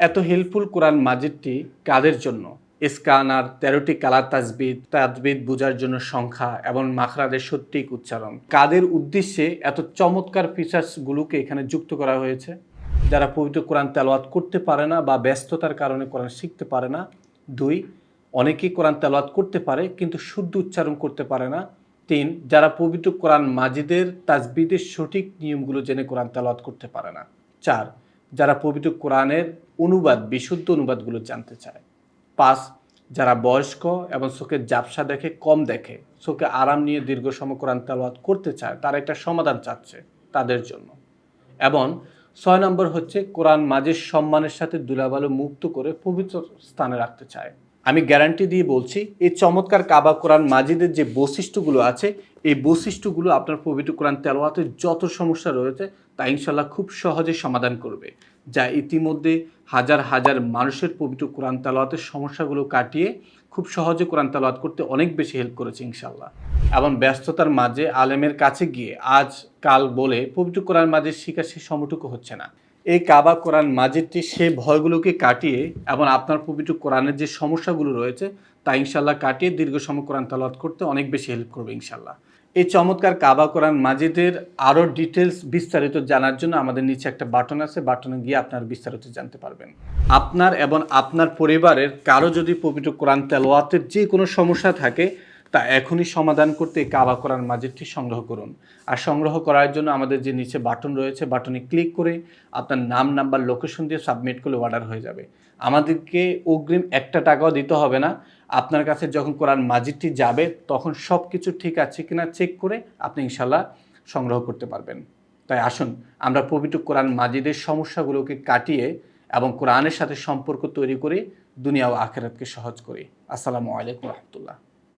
এত হেল্পফুল কোরআন মাজিদটি কাদের জন্য? স্কানার তেরোটি কালার তাজবিদ তাজবিদ বোঝার জন্য সংখ্যা এবং মাখরাদের সত্যিক উচ্চারণ। কাদের উদ্দেশ্যে এত চমৎকার ফিচার্সগুলোকে এখানে যুক্ত করা হয়েছে? যারা পবিত্র কোরআন তেলাওয়াত করতে পারে না বা ব্যস্ততার কারণে কোরআন শিখতে পারে না। দুই, অনেকেই কোরআন তেলাওয়াত করতে পারে কিন্তু শুদ্ধ উচ্চারণ করতে পারে না। তিন, যারা পবিত্র কোরআন মাজিদের, তাজবিদের সঠিক নিয়মগুলো জেনে কোরআন তেলাওয়াত করতে পারে না। চার যারা পবিত্র কোরআনের অনুবাদ, বিশুদ্ধ অনুবাদগুলো জানতে চায়। পাঁচ, যারা বয়স্ক এবং চোখের জাপসা দেখে, কম দেখে, চোখে আরাম নিয়ে দীর্ঘ সময় কোরআন তেলাওয়াত করতে চায়, তারা একটা সমাধান চাচ্ছে তাদের জন্য। এবং ছয় নম্বর হচ্ছে, কোরআন মাঝের সম্মানের সাথে দুলাবালু মুক্ত করে পবিত্র স্থানে রাখতে চায়। আমি গ্যারান্টি দিয়ে বলছি, এই চমৎকার কাবা কোরআন মাজিদের যে বৈশিষ্ট্যগুলো আছে, এই বৈশিষ্ট্যগুলো আপনার পবিত্র কোরআন তেলোয়াতে যত সমস্যা রয়েছে, তা ইনশাল্লাহ খুব সহজে সমাধান করবে। যা ইতিমধ্যে হাজার হাজার মানুষের পবিত্র কোরআন তেলোয়াতের সমস্যাগুলো কাটিয়ে খুব সহজে কোরআন তেলাওয়াত করতে অনেক বেশি হেল্প করেছে ইনশাল্লাহ এবং ব্যস্ততার মাঝে আলেমের কাছে গিয়ে আজ কাল বলে পবিত্র কোরআন মাঝে শিকার সে সমটুকু হচ্ছে না। এই কাবা কোরআন মাজিদটি সে ভয়গুলোকে কাটিয়ে এবং আপনার পবিত্র কোরআনের যে সমস্যাগুলো রয়েছে, তা ইনশাল্লাহ কাটিয়ে দীর্ঘ সময় কোরআন তালাওয়াত করতে অনেক বেশি হেল্প করবে ইনশাল্লাহ এই চমৎকার কাবা কোরআন মাজিদের আরও ডিটেলস বিস্তারিত জানার জন্য আমাদের নিচে একটা বাটন আছে বাটনে গিয়ে আপনার বিস্তারিত জানতে পারবেন। আপনার এবং আপনার পরিবারের কারও যদি পবিত্র কোরআন তেলোয়াতের যে কোনো সমস্যা থাকে তা এখনই সমাধান করতে কাবা কোরআন মাজিদটি সংগ্রহ করুন। আর সংগ্রহ করার জন্য আমাদের যে নিচে বাটন রয়েছে, বাটনে ক্লিক করে আপনার নাম, নাম্বার, লোকেশন দিয়ে সাবমিট করলে অর্ডার হয়ে যাবে। আমাদেরকে অগ্রিম একটা টাকাও দিতে হবে না। আপনার কাছে যখন কোরআন মাজিদটি যাবে, তখন সব কিছু ঠিক আছে কিনা চেক করে আপনি ইনশাল্লাহ সংগ্রহ করতে পারবেন। তাই আসুন, আমরা পবিত্র কোরআন মাজিদের সমস্যাগুলোকে কাটিয়ে এবং কোরআনের সাথে সম্পর্ক তৈরি করে দুনিয়া ও আখেরাতকে সহজ করি। আসসালামু আলাইকুম রহমতুল্লাহ।